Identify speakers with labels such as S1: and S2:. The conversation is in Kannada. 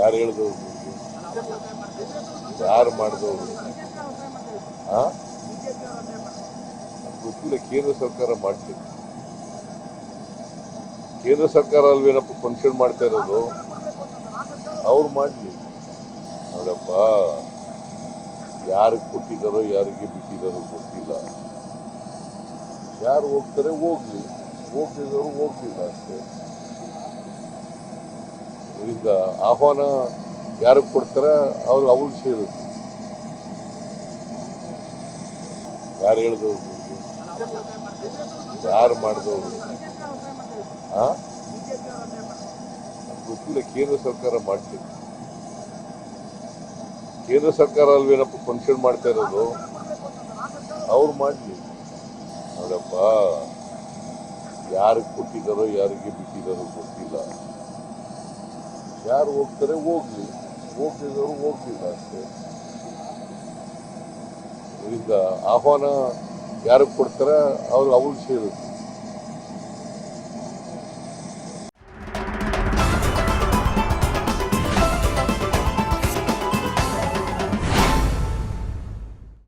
S1: ಯಾರು ಹೇಳಿದವರು? ಯಾರು ಮಾಡಿದವರು ಗೊತ್ತಿಲ್ಲ, ಕೇಂದ್ರ ಸರ್ಕಾರ ಮಾಡ್ತೀವಿ ಕೇಂದ್ರ ಸರ್ಕಾರ ಅಲ್ವೇನಪ್ಪ ಫಂಕ್ಷನ್ ಮಾಡ್ತಾ ಇರೋದು? ಅವ್ರು ಮಾಡ್ಲಿ. ನೋಡಪ್ಪ, ಯಾರಿಗೆ ಕೊಟ್ಟಿದ್ದಾರೋ, ಯಾರಿಗೆ ಬಿಟ್ಟಿದ್ದಾರೋ ಗೊತ್ತಿಲ್ಲ. ಯಾರು ಹೋಗ್ತಾರೆ, ಹೋಗ್ಲಿ. ಹೋಗ್ತಿದ್ದವರು ಹೋಗ್ಲಿಲ್ಲ ಅಷ್ಟೇ. ಇದರಿಂದ ಆಹ್ವಾನ ಯಾರಿಗೆ ಕೊಡ್ತಾರ ಅವ್ರು ಅವ್ರಿಗೆ ಸೇರುತ್ತೆ ಯಾರು ಹೇಳಿದವ್ರು? ಯಾರು ಮಾಡಿದವರು? ಗೊತ್ತಿಲ್ಲ, ಕೇಂದ್ರ ಸರ್ಕಾರ ಮಾಡ್ತಿದೆ. ಕೇಂದ್ರ ಸರ್ಕಾರ ಅಲ್ವೇನಪ್ಪ ಫಂಕ್ಷನ್ ಮಾಡ್ತಾ ಇರೋದು? ಅವ್ರು ಮಾಡ್ಲಿ. ನೋಡಪ್ಪ, ಯಾರಿಗೆ ಕೊಟ್ಟಿದ್ದಾರೋ, ಯಾರಿಗೆ ಬಿಟ್ಟಿದ್ದಾರೋ ಗೊತ್ತಿಲ್ಲ. ಯಾರು ಹೋಗ್ತಾರೆ ಹೋಗ್ಲಿ. ಹೋಗ್ತಿದ್ದವರು ಹೋಗ್ಲಿಲ್ಲ ಅಷ್ಟೇ. ಈಗ ಆಹ್ವಾನ ಯಾರಿಗೆ ಕೊಡ್ತಾರೆ ಅವ್ರು ಅವ್ರಿಗೆ ಸೇರುತ್ತೆ.